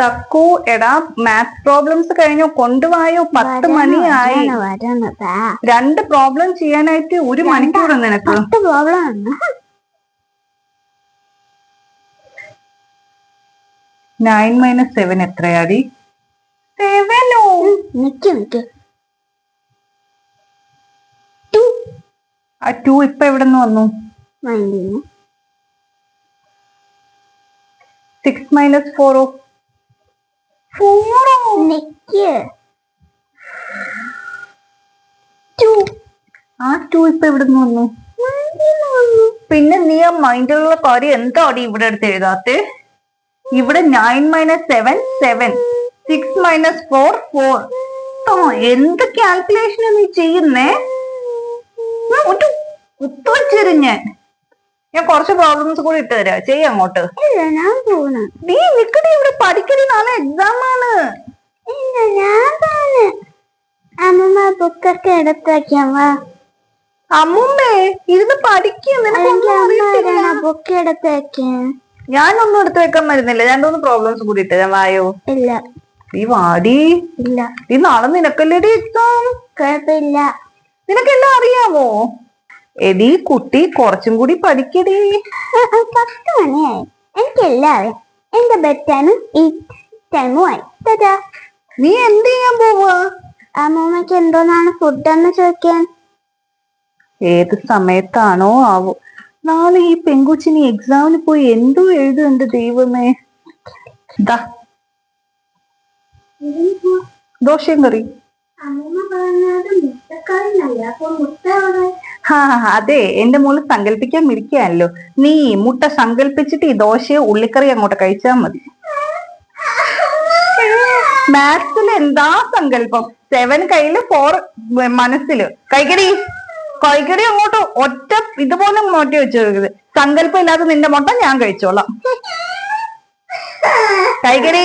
തക്കു എടാ maths problems കഴിഞ്ഞു കൊണ്ടുപോയോ പത്ത് മണിയായി. രണ്ട് പ്രോബ്ലം ചെയ്യാനായിട്ട് ഒരു മണിക്കൂർ നിനക്ക്. നയൻ മൈനസ് സെവൻ എത്രയാടി? സെവനോ ആ ടു ഇപ്പൊ എവിടെ നിന്ന് വന്നു സിക്സ് മൈനസ് ഫോറോ നിക്ക് ആ ടു ഇപ്പൊ നിന്ന് വന്നു? പിന്നെ നീ ആ മൈൻഡിലുള്ള കാര്യം എന്താടി ഇവിടെ എടുത്ത് എഴുതാത്തെ? ഇവിടെ nine minus seven seven. Six minus four four. എന്ത് കാൽക്കുലേഷൻ നീ ചെയ്യുന്നേ? ഞാൻ ഒരു കുത്തുവച്ചിരുന്ന് ഞാൻ. കുറച്ച് പ്രോബ്ലംസ് കൂടി ഇട്ട് തരാം. ചെയ്യ അങ്ങോട്ട്. ഞാൻ നീ നിക്കടി ഇവിടെ പഠിക്കടി നാളെ എക്സാം ആണ് ഇല്ല ഞാൻ പോണ് അമ്മമ്മ ബുക്കൊക്കെ എടുത്ത് വെക്കാൻ വാ അമ്മുമ്മേ ഇരുന്ന് പഠിക്കും. ബുക്ക് എടുത്ത് വെക്കാൻ ഞാനൊന്നും എടുത്ത് വെക്കാൻ മരുന്നില്ല രണ്ടൂന്ന് പ്രോബ്ലംസ് കൂടി ഇട്ട് ഞാൻ വായോ? ഇല്ല. നീ വാടി? ഇല്ല. നീ നാളെ നിനക്കല്ലേടി എക്സാം കുഴപ്പമില്ല. നിനക്കെല്ലാം അറിയാമോ? എടി കുട്ടി കുറച്ചും കൂടി പഠിക്കടി. പത്ത് മണിയായി എനിക്കെല്ലാം എന്റെ ബെഡ് ടൈമും ഈ ടൈമും ആയി. നീ എന്ത് ചെയ്യാൻ പോവാ? അമ്മൂമ്മക്ക് എന്തോന്നാണ് ഫുഡ് എന്ന് ചോദിക്കാൻ? ഏത് സമയത്താണോ ആവോ. നാളെ ഈ പെങ്കുച്ചിനി എക്സാമിന് പോയി എന്തോ എഴുതുന്നുണ്ട് ദൈവമേ. ദാ. ദോശയും കറി. ഹാ അതെ എന്റെ മോൾ സങ്കല്പിക്കാൻ മിരിക്കുകയല്ലോ നീ മുട്ട സങ്കല്പിച്ചിട്ട് ഈ ദോശയോ ഉള്ളിക്കറി അങ്ങോട്ട് കഴിച്ചാൽ മതി. മാത്സിൽ എന്താ സങ്കല്പം? സെവൻ കയ്യിൽ ഫോർ മനസ്സിൽ. കൈക്കടി കൈക്കടി അങ്ങോട്ട് ഒറ്റ ഇതുപോലെ മാറ്റി വെച്ചത് സങ്കല്പം ഇല്ലാതെ നിന്റെ മുട്ട ഞാൻ കഴിച്ചോളാം. കൈകടി